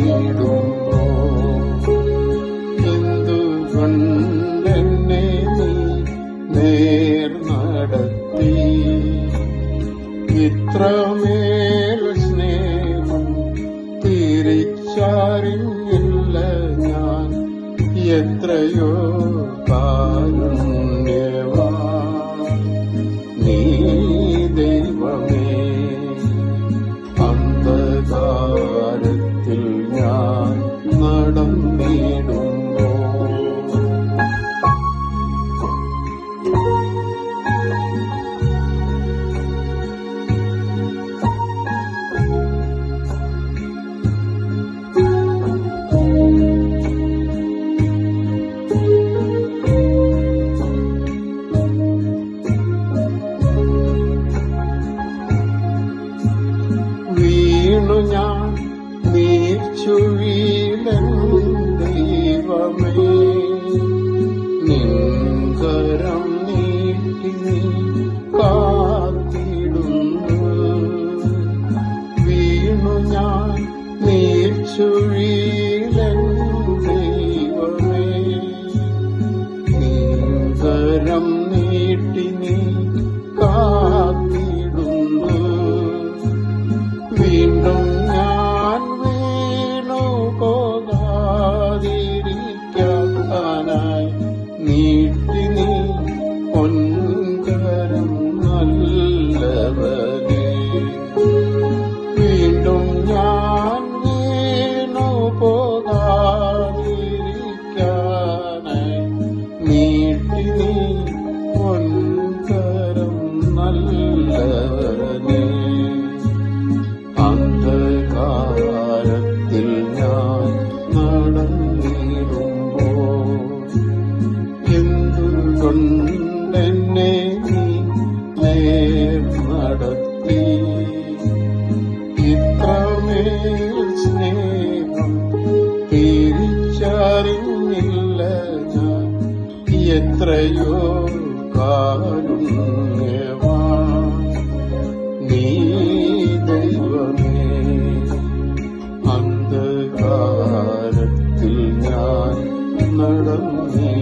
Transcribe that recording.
നടന്നിടുമ്പോ എന്തുകൊണ്ടെന്നെ നീ നേർ നടത്തി? ഇത്രമേൽ സ്നേഹം തിരിച്ചറിഞ്ഞില്ല ഞാൻ. എത്രയോ നീർച്ചുവീലൻ ദൈവമേ. നിൻകരം നീട്ടി കാത്തിടുന്നു. വീണു ഞാൻ നീർച്ചുവീലൻ പോകാതിരിക്കാനായി നീട്ടി നീ പൊൻകരം നല്ലവരേ വീണ്ടും ഞാൻ വീണു പോകാതിരിക്കാനായി നീട്ടി നീ പൊൻകരം നല്ലവരേ അന്ധകാരത്തിൽ ഞാൻ സ്നേഹം തിരിച്ചറിഞ്ഞില്ല ഞാൻ എത്രയോ കാരുണ്യവാ. നീ ദൈവമേ അന്ധകാരത്തിൽ ഞാൻ നടന്നേ